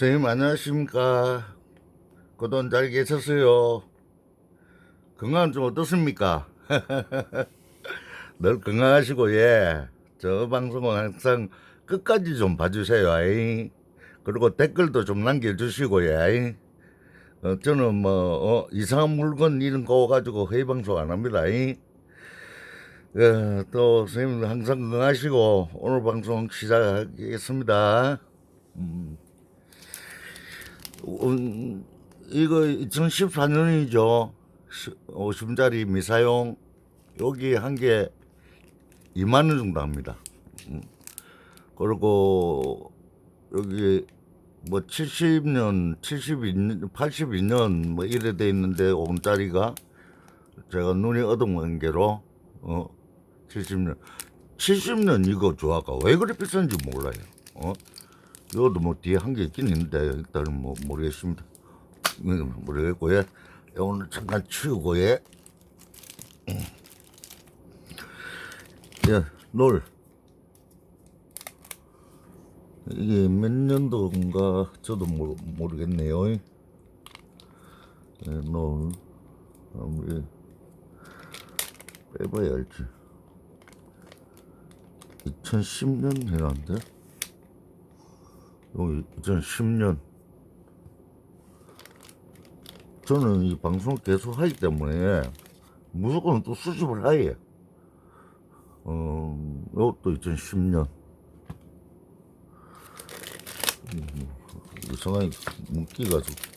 선생님 안녕하십니까 그동안 잘 계셨어요 건강 좀 어떻습니까 늘 건강하시고 예저 방송은 항상 끝까지 좀 봐주세요 아이. 그리고 댓글도 좀 남겨주시고 예. 어, 저는 뭐 어, 이상한 물건 이런 거 가지고 회의 방송 안 합니다 이. 예, 또 선생님 항상 건강하시고 오늘 방송 시작하겠습니다 음, 이거 2014년이죠. 50짜리 미사용 여기 한 개 2만 원 정도 합니다. 음. 그리고 여기 뭐 70년, 72년, 82년 뭐 이래 돼 있는데 5원짜리가 제가 눈이 어두운 게로 어 70년 70년 이거 조화가 왜 그리 비싼지 몰라요. 어 이것도 뭐 뒤에 한 개 있긴 있는데 일단은 뭐 모르겠습니다. 이건 모르겠고요. 오늘 잠깐 치우고 예. 예, 놀. 이게 몇 년도인가 저도 모르, 모르겠네요. 예, 놀. 아무리 빼봐야 알지. 2010년 해놨는데? 여기 2010년. 저는 이 방송을 계속 하기 때문에 무조건 또 수집을 하예. 어, 이것도 2010년. 이상하게 묶기가지고.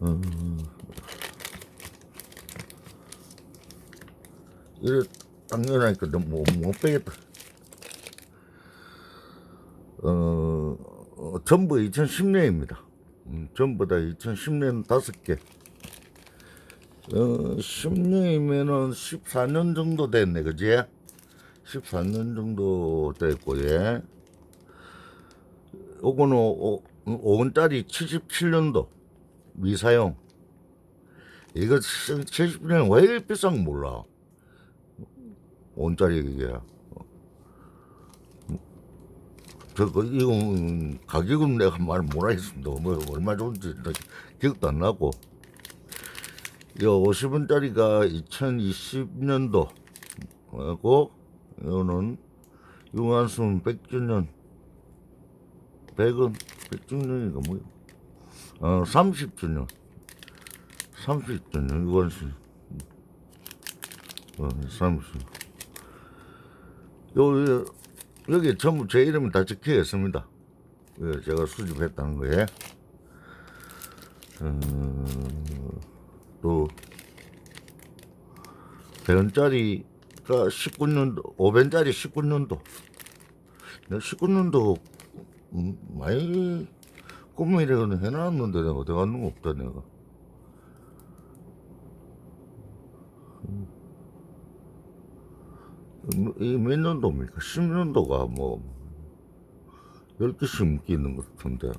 어, 이래 당연하니까 못, 못 빼겠다. 어, 어, 전부 2010년입니다. 음, 전부 다 2010년 다섯 개. 어, 10년이면은 14년 정도 됐네, 그지? 14년 정도 됐고, 예. 요거는 5원짜리 77년도 미사용. 이거 70년 왜 이렇게 비싼 거 몰라. 5원짜리 이게. 저거 이거 가격은 내가 말 못하겠습니다. 뭐 얼마 좋은지 기억도 안 나고. 이 50원짜리가 2020년도 하고 이거는 용한순 100주년 100원 100주년이가 뭐야? 어 30주년 30주년 유한순 어 30. 요 여기 전부 제 이름이 다 적혀 있습니다. 예, 제가 수집했다는 거에. 음, 또, 100원짜리가 19년도, 500원짜리 19년도. 내가 19년도, 음, 많이 꿈이라고는 해놨는데 내가 어디 갔는 거 없다, 내가. 이몇 년도입니까? 10년도가 뭐 10개씩 묶이는 것 같은데.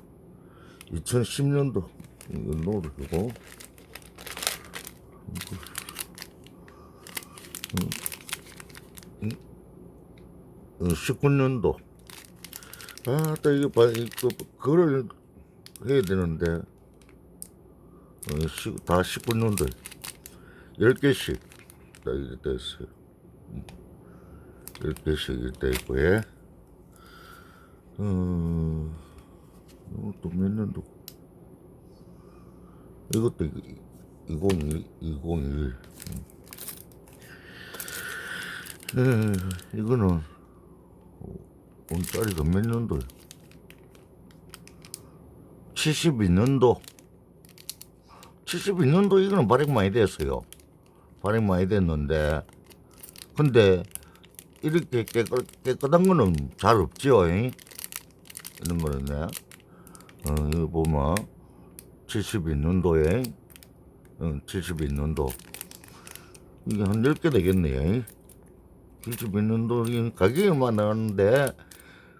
2010년도 이거 노르고 19년도. 아, 또 이거 봐, 이거 그걸 해야 되는데. 어, 시, 다 19년도 10개씩. 다 이렇게 됐어요. 이렇게 식이 돼 있고요. 어, 이것도 몇 년도? 이것도 2021, 2021. 에, 이거는 온짜리가 몇 년도야? 72년도. 72년도 이거는 발행 많이 됐어요. 발행 많이 됐는데, 근데 이렇게 깨끗, 깨끗 한 거는 잘. 잉? 이런 거는요. 어, 이거 보면 72년도에 어, 72년도 이게 한 10개 되겠네요. 72년도 가격이만 나왔는데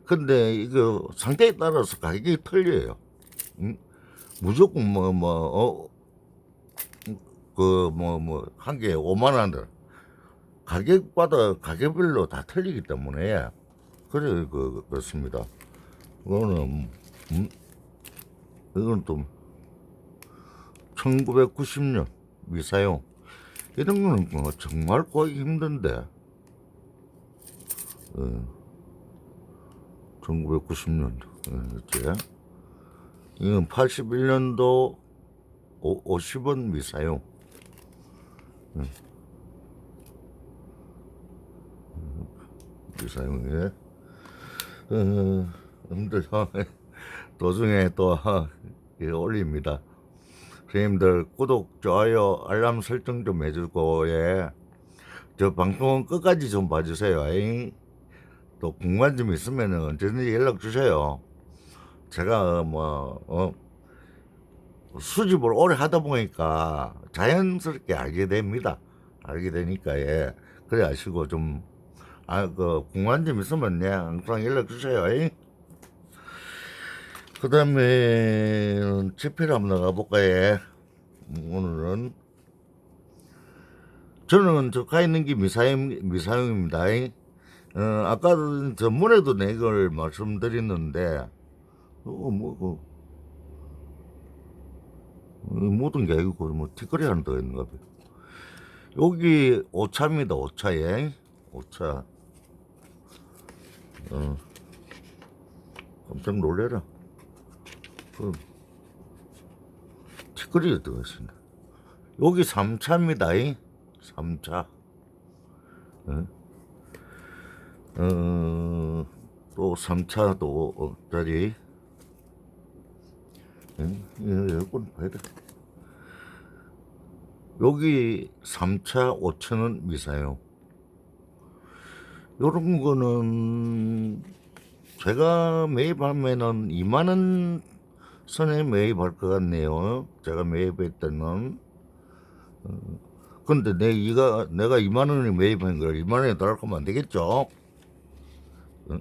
근데 이거 상태에 따라서 가격이 틀려요. 응? 무조건 뭐 뭐 어 그 뭐 뭐 한 개에 5만 원을 가격마다 가격별로 다 틀리기 때문에 그래 그 그렇습니다. 이거는 음, 이건 또 1990년 미사용 이런 거는 뭐 정말 구하기 힘든데 어, 1990년 어, 이제 이건 81년도 50원 미사용 음. 미사용에 어, 여러분들 도중에 또 예, 올립니다. 선생님들 구독, 좋아요, 알람 설정 좀 해주고 예. 저 방송은 끝까지 좀 봐주세요. 에잉. 또 궁금한 점 있으면 언제든지 연락 주세요. 제가 뭐 어, 수집을 오래 하다 보니까 자연스럽게 알게 됩니다. 알게 되니까 예. 그래 아시고 좀 아, 그, 궁금한 점 있으면, 예, 항상 연락 주세요. 그 다음에, 집회를 한번 나가볼까, 예. 음, 오늘은. 저는 저가 있는 게 미사용, 미사용입니다. 어, 아까 전문에도 내걸 말씀드렸는데, 어, 뭐, 그, 어, 모든 게 아니고, 뭐, 티끌이 하나 더 있는가 봐요. 여기 오차입니다, 오차에. 오차. 어. 깜짝 놀래라. 그, 티끌이 들어갔습니다. 여기 3차입니다. 3차. 어? 어, 또 3차도 짜리. 여권 봐야 돼. 여기 3차 5천원 미사용. 요런 거는 제가 매입하면은 2만 원 선에 매입할 것 같네요. 제가 매입할 때는. 어, 근데 내 이가 내가 2만 원에 매입한 걸 2만 원에 달할 거면 안 되겠죠? 어,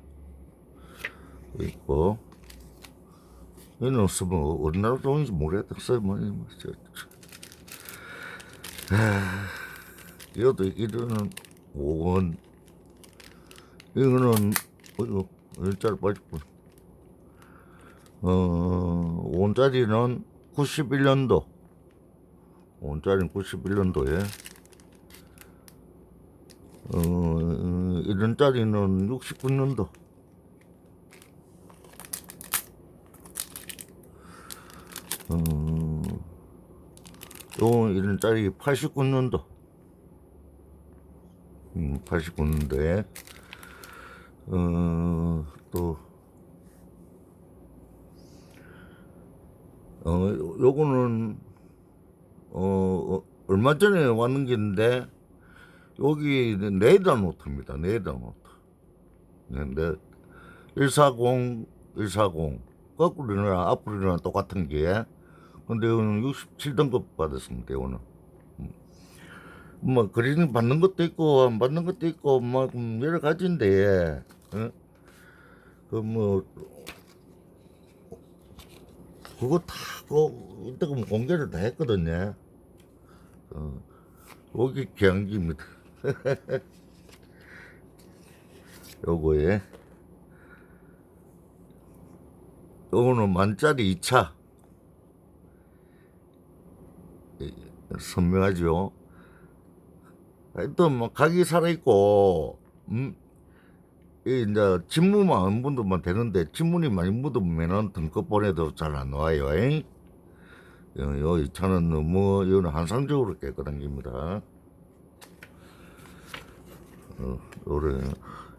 있고 얘는 쓰면 어느 나라 돈인지 모르겠어요. 뭐. 아, 이것도 이거는 5원. 이거는 어, 이거 일자로 빠졌고. 어 원짜리는 91년도. 원짜리는 91년도에. 어 이런 짜리는 69년도. 어, 요 이런 짜리 89년도. 음, 89년도에 어, 또, 어, 요- 요거는, 어, 어, 얼마 전에 왔는 게인데, 여기 네이더 노트입니다. 네이더 노트. 네, 네. 140, 140. 거꾸로 일어나, 앞으로 일어나 똑같은 게. 근데 이거는 67등급 받았습니다, 이거는. 뭐 그림 받는 것도 있고 안 받는 것도 있고 뭐 음, 여러 가지인데 어? 그뭐 그거 다 그 이따 그 공개를 다 했거든요. 어, 여기 경기입니다. 요거에 요거는 만짜리 2차 선명하죠. 하여튼 뭐 각이 살아있고 음, 이 이제 진무만 안 묻으면 되는데 진문이 많이 묻으면은 등급 보내도 잘안 나와요. 잉? 요, 차는 너무 이거는 한상적으로 깨끗한 겁니다. 어, 요래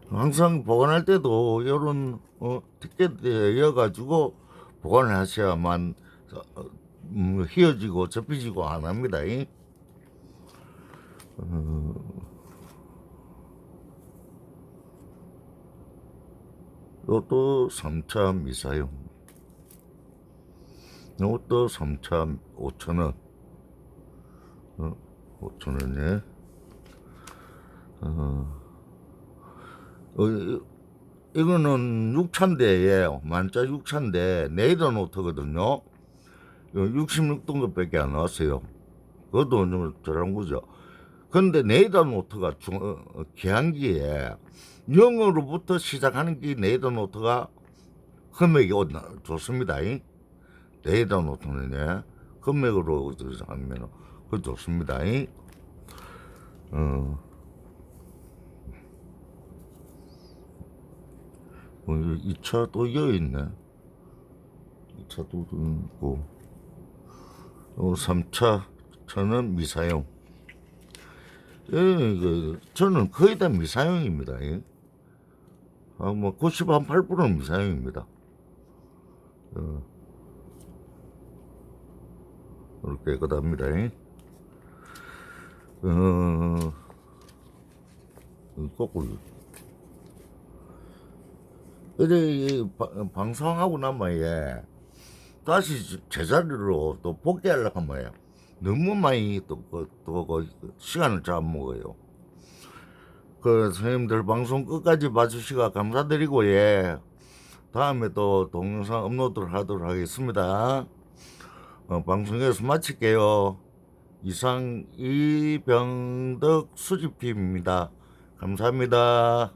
항상 보관할 때도 요런 어, 티켓에 이어가지고 보관을 하셔야만 어, 음, 휘어지고 접히지고 안 합니다. 잉? 요것도 3차 미사용. 요것도 3차 5천원. 어, 5천원에. 어, 어, 이- 이거는 6차인데예요. 만짜 6차인데 네이더 노트거든요. 66등급 밖에 안 나왔어요. 그것도 좀 저런 거죠. 근데 네이더 노트가 중, 어, 어, 개항기에 0으로부터 시작하는 게 네이더 노트가 금액이 어, 나- 좋습니다. 이. 데이터 노트는요. 금액으로 하면 그 좋습니다. 이. 어. 어, 2차 또 이어 있네. 2차 또 있고. 어, 3차 저는 미사용. 예, 그, 저는 거의 다 미사용입니다. 예. 아, 뭐, 98%는 미사용입니다. 어, 이렇게 깨끗합니다. 예. 어, 이 거꾸로. 이 바- 방송하고 나면, 예, 다시 제자리로 또 복귀하려고 하면, 예, 너무 많이 또, 그, 또, 그, 시간을 잡아먹어요. 그, 선생님들 방송 끝까지 봐주시가 감사드리고, 예, 다음에 또 동영상 업로드를 하도록 하겠습니다. 어, 방송에서 마칠게요. 이상 이병덕 수집팀입니다. 감사합니다.